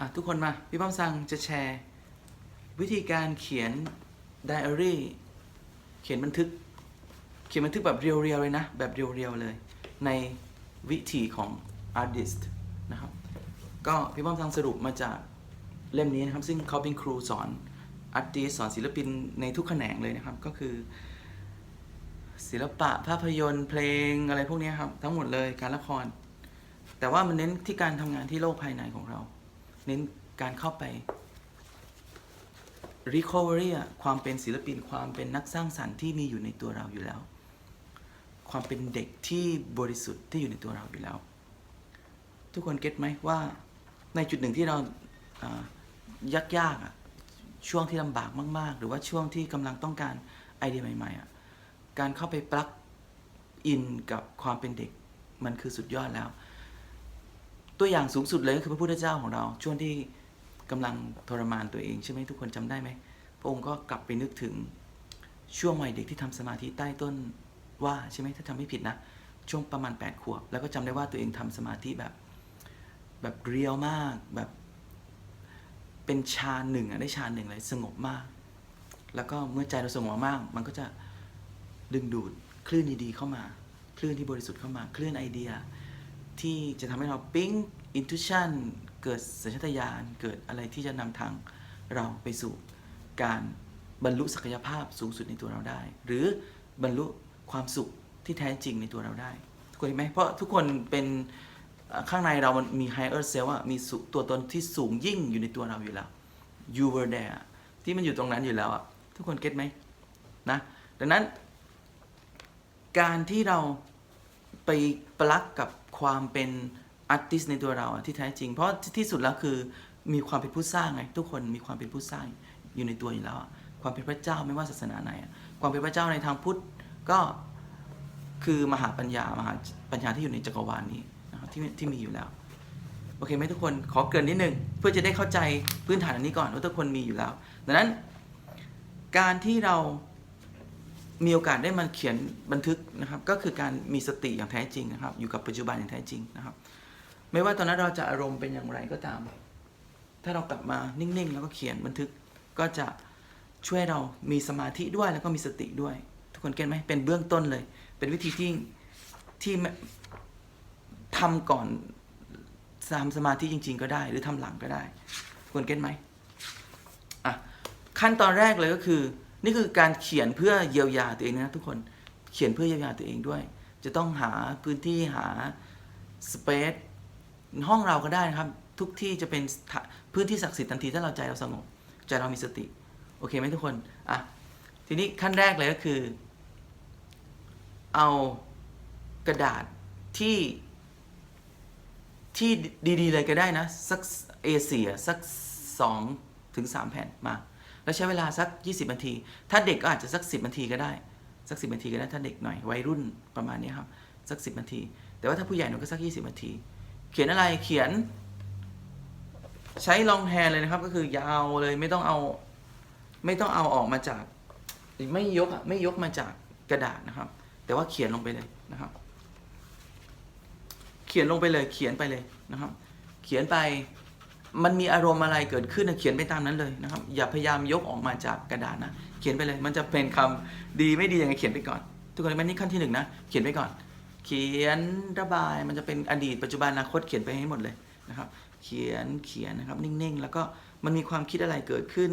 อะทุกคนมา พี่ป้อมซังจะแชร์ วิธีการเขียนไดอารี่เขียนบันทึก เขียนบันทึกแบบเรียวๆเลยนะ แบบเรียวๆเลย ในวิธีของ artist นะครับ ก็พี่ป้อมซังสรุปมาจากเล่มนี้นะครับ ซึ่งเขาเป็นครูสอน artist สสอนศิลปินในทุกแขนงเลยนะครับ ก็คือ ศิลปะภาพยนตร์เพลงอะไรพวกนี้ครับ ทั้งหมดเลยการละคร แต่ว่ามันเน้นที่การทำงานที่โลกภายในของเรา น้นการเข้าไป recovery ความเป็นศิลปินความเป็นนักสร้างสรรค์ที่มีอยู่ในตัวเราอยู่แล้ว ความเป็นเด็กที่บริสุทธิ์ที่อยู่ในตัวเราอยู่แล้ว ทุกคนเก็ตไหมว่าในจุดหนึ่งที่เราอ่ายากๆอะช่วงที่ลำบากมากๆ หรือว่าช่วงที่กำลังต้องการไอเดียใหม่ๆอะการเข้าไปปลักอินกับความเป็นเด็กมันคือสุดยอดแล้ว ตัวอย่างสูงสุดเลยก็คือพระพุทธเจ้าของเรา ช่วงที่กำลังทรมานตัวเองใช่ไหมทุกคนจำได้ไหมพระองค์ก็กลับไปนึกถึงช่วงวัยเด็กที่ทำสมาธิใต้ต้นว่าใช่ไหมถ้าจำไม่ผิดนะ ช่วงประมาณ8ปดขวบ แล้วก็จำได้ว่าตัวเองทำสมาธิแบบ แบบเรียวมากแบบ เป็นฌาหนึ่งอะได้ฌาหนึ่งเลยสงบมาก แล้วก็เมื่อใจเราสงบมาก มันก็จะดึงดูดคลื่นดีๆเข้ามา คลื่นที่บริสุทธิ์เข้ามา คลื่นไอเดีย ที่จะทำให้เราปิ๊งอินทุชันเกิดสัญชาตญาณเกิดอะไรที่จะนำทางเราไปสู่การบรรลุศักยภาพสูงสุดในตัวเราได้ หรือบรรลุความสุขที่แท้จริงในตัวเราได้ทุกคนเห็นไหมเพราะทุกคนเป็นข้างในเรามันมี higher self อะมีตัวตนที่สูงยิ่งอยู่ในตัวเราอยู่แล้ว you were there ที่มันอยู่ตรงนั้นอยู่แล้วอะทุกคนเก็ตไหมนะดังนั้น การที่เรา ไปปลักกับความเป็นอาร์ติสในตัวเราอะที่แท้จริง เพราะที่สุดแล้วคือมีความเป็นผู้สร้างไงทุกคนมีความเป็นผู้สร้างอยู่ในตัวอยู่แล้วอะความเป็นพระเจ้าไม่ว่าศาสนาไหนอะความเป็นพระเจ้าในทางพุทธก็คือมหาปัญญามหาปัญญาที่อยู่ในจักรวาลนี้นะครับที่ที่มีอยู่แล้วโอเคไหมทุกคนขอเกินนิดนึงเพื่อจะได้เข้าใจพื้นฐานอันนี้ก่อนว่าทุกคนมีอยู่แล้ว ดังนั้นการที่เรา มีโอกาสได้มาเขียนบันทึกนะครับ ก็คือการมีสติอย่างแท้จริงนะครับ อยู่กับปัจจุบันอย่างแท้จริงนะครับ ไม่ว่าตอนนั้นเราจะอารมณ์เป็นอย่างไรก็ตาม ถ้าเรากลับมานิ่งๆ แล้วก็เขียนบันทึกก็จะช่วยเรามีสมาธิด้วยแล้วก็มีสติด้วย ทุกคนเก็ตไหมเป็นเบื้องต้นเลย เป็นวิธีที่ที่ทำก่อนทำสมาธิจริง ๆ ก็ได้ หรือทำหลังก็ได้ทุกคนเก็ตไหมอะขั้นตอนแรกเลยก็คือ นี่คือการเขียนเพื่อเยียวยาตัวเองนะทุกคนเขียนเพื่อเยียวยาตัวเองด้วย จะต้องหาพื้นที่หาสเปซห้องเราก็ได้นะครับ ทุกที่จะเป็นพื้นที่ศักดิ์สิทธิ์ทันทีถ้าเราใจเราสงบ ใจเรามีสติโอเคไหมทุกคนอะทีนี้ขั้นแรกเลยก็คือ เอากระดาษที่ที่ดีๆเลยก็ได้นะ สักเอเสียสักสองถึงสามแผ่นมา แล้วใช้เวลาสัก 20นาที ถ้าเด็กก็อาจจะสัก 10นาทีก็ได้ สัก 10นาทีก็ได้ถ้าเด็กหน่อยวัยรุ่นประมาณนี้ครับ สัก 10นาที แต่ว่าถ้าผู้ใหญ่หน่อยก็สัก 20นาที เขียนอะไรเขียน ใช้ลองแฮนเลยนะครับ ก็คือยาวเลยไม่ต้องเอา ไม่ต้องเอาออกมาจาก ไม่ยกไม่ยกมาจากกระดาษนะครับ แต่ว่าเขียนลงไปเลยนะครับ เขียนลงไปเลยเขียนไปเลยนะครับ เขียนไป มันมีอารมณ์อะไรเกิดขึ้นนะเขียนไปตามนั้นเลยนะครับ อย่าพยายามยกออกมาจากกระดาษนะ เขียนไปเลย มันจะเป็นคำดีไม่ดียังไงเขียนไปก่อน ทุกคนมันนี่ขั้นที่หนึ่งนะ เขียนไปก่อน เขียนระบายมันจะเป็นอดีตปัจจุบันอนาคตเขียนไปให้หมดเลยนะครับ เขียนเขียนนะครับ นิ่งๆ แล้วก็มันมีความคิดอะไรเกิดขึ้น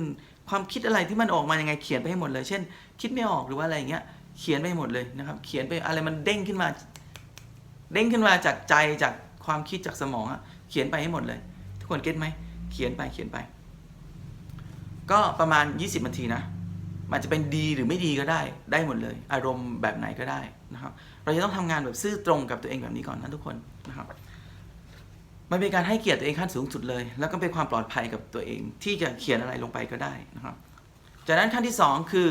ความคิดอะไรที่มันออกมายังไงเขียนไปให้หมดเลย เช่น คิดไม่ออกหรือว่าอะไรอย่างเงี้ย เขียนไปหมดเลยนะครับ เขียนไปอะไรมันเด้งขึ้นมา เด้งขึ้นมาจากใจจากความคิดจากสมองอะเขียนไปให้หมดเลย กคนเก็ตไหมเขียนไปเขียนไป ก็ประมาณ 20นาทีนะ มันจะเป็นดีหรือไม่ดีก็ได้ ได้หมดเลย อารมณ์แบบไหนก็ได้นะครับ เราจะต้องทำงานแบบซื่อตรงกับตัวเองแบบนี้ก่อนนะทุกคนนะครับมันเป็นการให้เกียรติตัวเองขั้นสูงสุดเลย แล้วก็เป็นความปลอดภัยกับตัวเอง ที่จะเขียนอะไรลงไปก็ได้นะครับ จากนั้นขั้นที่สองคือ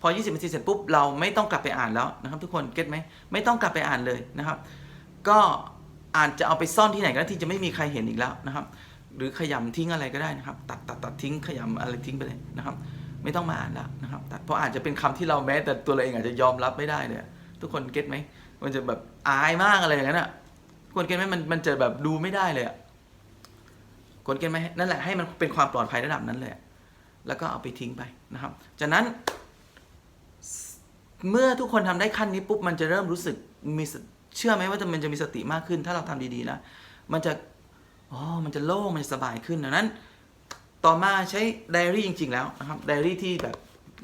พอ 20นาทีเสร็จปุ๊บเราไม่ต้องกลับไปอ่านแล้วนะครับ ทุกคนเก็ตไหมไม่ต้องกลับไปอ่านเลยนะครับ ก็ อาจจะเอาไปซ่อนที่ไหนก็ได้ที่จะไม่มีใครเห็นอีกแล้วนะครับ หรือขยำทิ้งอะไรก็ได้นะครับ ตัดตัดตัดทิ้งขยำอะไรทิ้งไปเลยนะครับ ไม่ต้องมาอ่านแล้วนะครับตัดเพราะอาจจะเป็นคำที่เราแม้ แต่ตัวเราเองอาจจะยอมรับไม่ได้เลยทุกคนเก็ตไหมมันจะแบบอายมากอะไรอย่างนั้นอะทุกคนเก็ตไหมมันมันจะแบบดูไม่ได้เลยอะคนเก็ตไหมนั่นแหละให้มันเป็นความปลอดภัยระดับนั้นเลยแล้วก็เอาไปทิ้งไปนะครับ จากนั้น เมื่อทุกคนทำได้ขั้นนี้ปุ๊บมันจะเริ่มรู้สึกมี เชื่อไหมว่ามันจะมีสติมากขึ้น ถ้าเราทำดีๆนะ มันจะอ๋อมันจะโล่งมันจะสบายขึ้นดังนั้น ต่อมาใช้ไดอารี่จริง ๆ แล้วนะครับไดอารี่ที่แบบ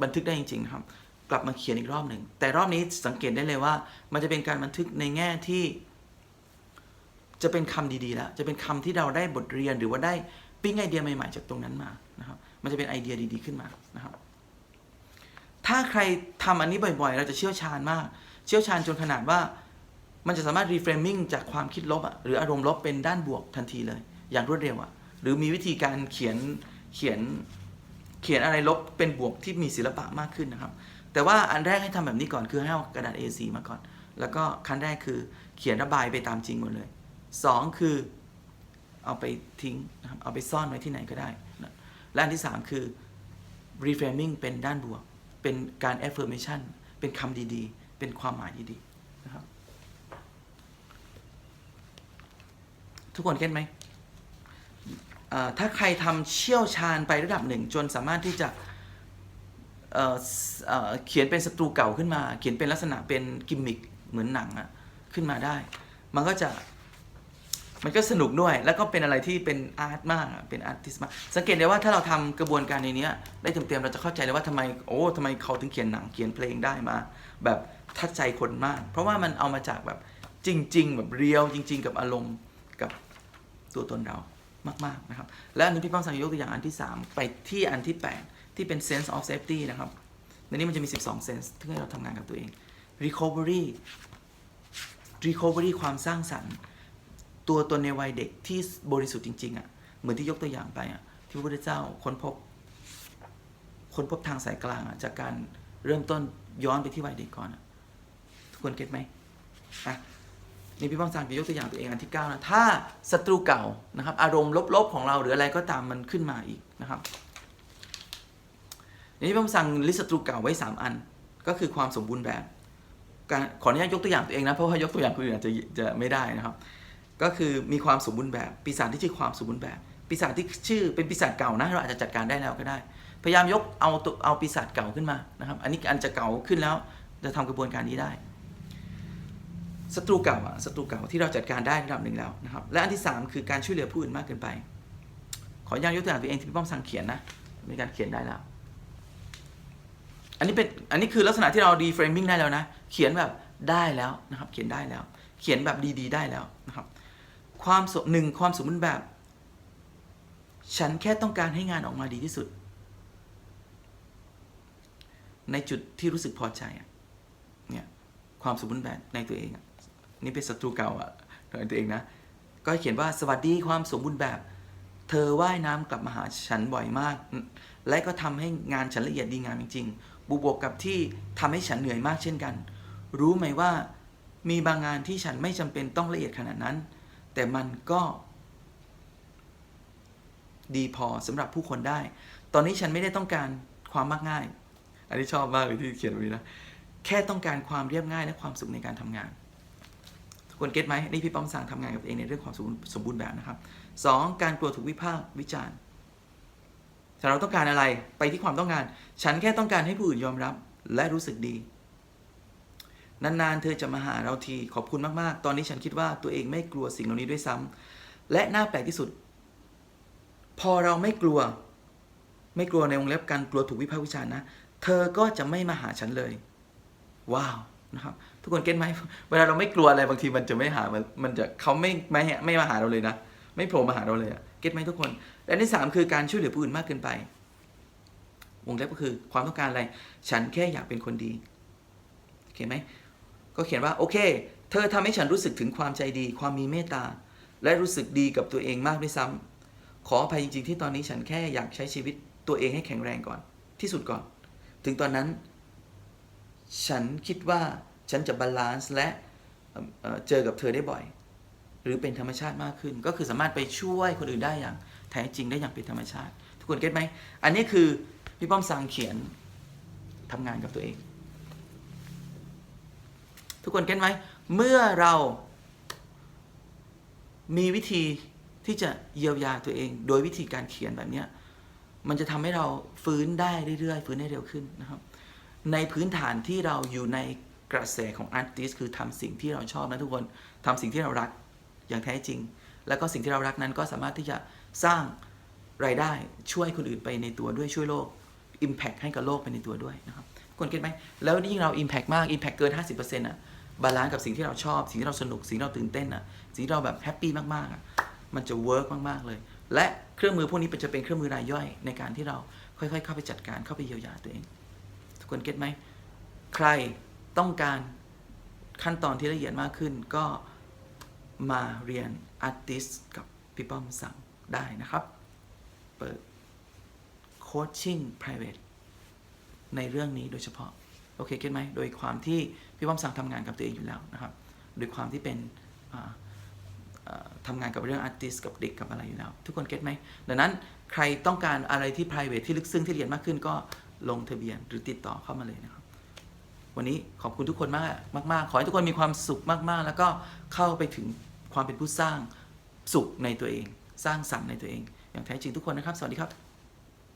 บันทึกได้จริง ๆ นะครับ กลับมาเขียนอีกรอบหนึ่งแต่รอบนี้สังเกตได้เลยว่า มันจะเป็นการบันทึกในแง่ที่ จะเป็นคำดีๆแล้วจะเป็นคำที่เราได้บทเรียนหรือว่าได้ปิ้งไอเดียใหม่ๆจากตรงนั้นมานะครับ มันจะเป็นไอเดียดีๆขึ้นมานะครับ ถ้าใครทำอันนี้บ่อยๆ เราจะเชี่ยวชาญมาก เชี่ยวชาญจนขนาดว่า มันจะสามารถรีเฟรมมิ่งจากความคิดลบอะหรืออารมณ์ลบเป็นด้านบวกทันทีเลย อย่างรวดเร็วอะหรือมีวิธีการเขียนเขียนเขียนอะไรลบเป็นบวกที่มีศิลปะมากขึ้นนะครับ แต่ว่าอันแรกให้ทำแบบนี้ก่อนคือให้เอากระดาษ A4 มาก่อน แล้วก็ขั้นแรกคือเขียนระบายไปตามจริงหมดเลยสองคือเอาไปทิ้งนะครับเอาไปซ่อนไว้ที่ไหนก็ได้นะและอันที่สามคือ reframing เป็นด้านบวก เป็นการ affirmation เป็นคำดีๆ เป็นความหมายดีๆนะครับ ทุกคนเก็ตไหมถ้าใครทำเชี่ยวชาญไประดับหนึ่ง จนสามารถที่จะเเเขียนเป็นศัตรูเก่าขึ้นมา เขียนเป็นลักษณะเป็นกิมมิคเหมือนหนังอะขึ้นมาได้ มันก็จะมันก็สนุกด้วย แล้วก็เป็นอะไรที่เป็นอาร์ตมาก เป็นอาร์ติสมาก สังเกตได้ว่าถ้าเราทำกระบวนการในนี้ได้เต็มๆ เราจะเข้าใจเลยว่าทำไม โอ้ทำไมเขาถึงเขียนหนัง เขียนเพลงได้มา แบบทัดใจคนมาก เพราะว่ามันเอามาจากแบบจริง ๆ แบบเรียวจริง ๆ กับอารมณ์ กับ ตัวตนเรามากๆนะครับ และอันนี้พี่ป้องสังยกตัวอย่างอันที่ 3 ไปที่อันที่ 8 ที่เป็น sense of safety นะครับ ในนี้มันจะมี 12 sense ที่ให้เราทำงานกับตัวเอง recovery recovery ความสร้างสรรค์ ตัวตนในวัยเด็กที่บริสุทธิ์จริงๆอะ่ะเหมือนที่ยกตัวอย่างไปอะ่ะที่พระพุทธเจ้าค้นพบค้นพบทางสายกลางอะจากการเริ่มต้นย้อนไปที่วัยเด็กก่อนอะทุกคนเก็ตไหมอะ นี่พี่ป้องสังจะยกตัวอย่างตัวเองอันที่9นะถ้าศัตรูเก่านะครับ อารมณ์ลบๆของเราหรืออะไรก็ตามมันขึ้นมาอีกนะครับนี่พี่ป้องสั่งลิสต์ศัตรูเก่าไว้ 3 อัน ก็คือความสมบูรณ์แบบการขออนุญาตยกตัวอย่างตัวเองนะเพราะว่ายกตัวอย่างคนอื่นอาจจะจะไม่ได้นะครับ ก็คือมีความสมบูรณ์แบบปีศาจที่ชื่อความสมบูรณ์แบบปีศาจที่ชื่อเป็นปีศาจเก่านะเราอาจจะจัดการได้แล้วก็ได้ พยายามยกเอาตัวเอาปีศาจเก่าขึ้นมานะครับ อันนี้อันจะเก่าขึ้นแล้วจะทำกระบวนการนี้ได้ ศัตรูเก่าอะศัตรูเก่าที่เราจัดการได้ระดับหนึ่งแล้วนะครับ และอันที่สามคือการช่วยเหลือผู้อื่นมากเกินไป ขออนุญาตยกตัวอย่างตัวเองที่พี่ป้อมสั่งเขียนนะมีการเขียนได้แล้ว อันนี้เป็นอันนี้คือลักษณะที่เรา reframing ได้แล้วนะ เขียนแบบได้แล้วนะครับ เขียนได้แล้ว เขียนแบบดี ๆ ได้แล้วนะครับ ความสหนึ่งความสมบูรณ์แบบ ฉันแค่ต้องการให้งานออกมาดีที่สุด ในจุดที่รู้สึกพอใจเนี่ย ความสมบูรณ์แบบในตัวเองนี่เป็นศัตรูเก่าอะในตัวเองนะ ก็เขียนว่าสวัสดีความสมบูรณ์แบบ เธอว่ายน้ำกลับมาหาฉันบ่อยมาก และก็ทำให้งานฉันละเอียดดีงามจริงๆบวกกับที่ทำให้ฉันเหนื่อยมากเช่นกัน รู้ไหมว่ามีบางงานที่ฉันไม่จำเป็นต้องละเอียดขนาดนั้น แต่มันก็ ดีพอสำหรับผู้คนได้ ตอนนี้ฉันไม่ได้ต้องการความมักง่าย อันนี้ชอบมากเลยที่เขียนไว้นะ แค่ต้องการความเรียบง่ายและความสุขในการทำงาน ทุกคนเก็ตไหมนี่พี่ป้อมสั่งทำงานกับตัวเองในเรื่องความสมบูรณ์แบบนะครับสองการกลัวถูกวิพากษ์วิจารณ์แต่เราต้องการอะไรไปที่ความต้องการ ฉันแค่ต้องการให้ผู้อื่นยอมรับและรู้สึกดี นานๆ เธอจะมาหาเราทีขอบคุณมากๆ ตอนนี้ฉันคิดว่าตัวเองไม่กลัวสิ่งเหล่านี้ด้วยซ้ำและน่าแปลกที่สุด พอเราไม่กลัว ไม่กลัวในวงเล็บการกลัวถูกวิพากษ์วิจารณ์นะ เธอก็จะไม่มาหาฉันเลย ว้าวนะครับทุกคนเก็ตไหมเวลาเราไม่กลัวอะไรบางทีมันจะไม่หามันมันจะเขาไม่ไม่ไม่มาหาเราเลยนะ ไม่โผล่มาหาเราเลยอะเก็ตไหมทุกคนและอันที่สามคือการช่วยเหลือผู้อื่นมากเกินไป วงเล็บก็คือความต้องการอะไร ฉันแค่อยากเป็นคนดีโอเคไหมก็เขียนว่าโอเค เธอทำให้ฉันรู้สึกถึงความใจดี ความมีเมตตา และรู้สึกดีกับตัวเองมากด้วยซ้ำขออภัยจริงๆที่ตอนนี้ฉันแค่อยากใช้ชีวิตตัวเองให้แข็งแรงก่อน ที่สุดก่อน ถึงตอนนั้น ฉันคิดว่าฉันจะบาลานซ์และเจอกับเธอได้บ่อย หรือเป็นธรรมชาติมากขึ้น ก็คือสามารถไปช่วยคนอื่นได้อย่างแท้จริงได้อย่างเป็นธรรมชาติ ทุกคนเก็ตไหม อันนี้คือพี่ป้อมสังเขียนทำงานกับตัวเอง ทุกคนเก็ตไหม เมื่อเรา มีวิธีที่จะเยียวยาตัวเอง โดยวิธีการเขียนแบบนี้มันจะทำให้เราฟื้นได้เรื่อยๆฟื้นได้เร็วขึ้นนะครับ ในพื้นฐานที่เราอยู่ในกระแสของอาร์ติสคือทำสิ่งที่เราชอบนะทุกคนทำสิ่งที่เรารักอย่างแท้จริง แล้วก็สิ่งที่เรารักนั้นก็สามารถที่จะสร้างรายได้ช่วยคนอื่นไปในตัวด้วยช่วยโลก Impact ให้กับโลกไปในตัวด้วยนะครับคนเก็ตไหมแล้วยิ่งเรา Impact มาก Impact เกิน 50%อะบาลานซ์กับสิ่งที่เราชอบ สิ่งที่เราสนุกสิ่งที่เราตื่นเต้นอะสิ่งที่เราแบบแฮปปี้มากๆอะมันจะเวิร์กมากๆเลย และเครื่องมือพวกนี้จะเป็นเครื่องมือรายย่อยในการที่เราค่อยๆ เข้าไปจัดการเข้าไปเยียวยาตัวเอง คนเก็ตไหม ใครต้องการขั้นตอนที่ละเอียดมากขึ้นก็มาเรียน Artist กับพี่ป้อมสั่งได้นะครับ เปิด Coaching Private ในเรื่องนี้โดยเฉพาะ โอเคเก็ตไหม โดยความที่พี่ป้อมสั่งทำงานกับตัวเองอยู่แล้วนะครับ โดยความที่เป็นทำงานกับเรื่อง Artist กับเด็กกับอะไรอยู่แล้ว ทุกคนเก็ตไหมดังนั้นใครต้องการอะไรที่ private ที่ลึกซึ้งที่ละเอียดมากขึ้นก็ ลงทะเบียนหรือติดต่อเข้ามาเลยนะครับ วันนี้ขอบคุณทุกคนมากมาก ๆ ขอให้ทุกคนมีความสุขมากๆ แล้วก็เข้าไปถึงความเป็นผู้สร้างสุขในตัวเอง สร้างสรรค์ในตัวเอง อย่างแท้จริงทุกคนนะครับ สวัสดีครับ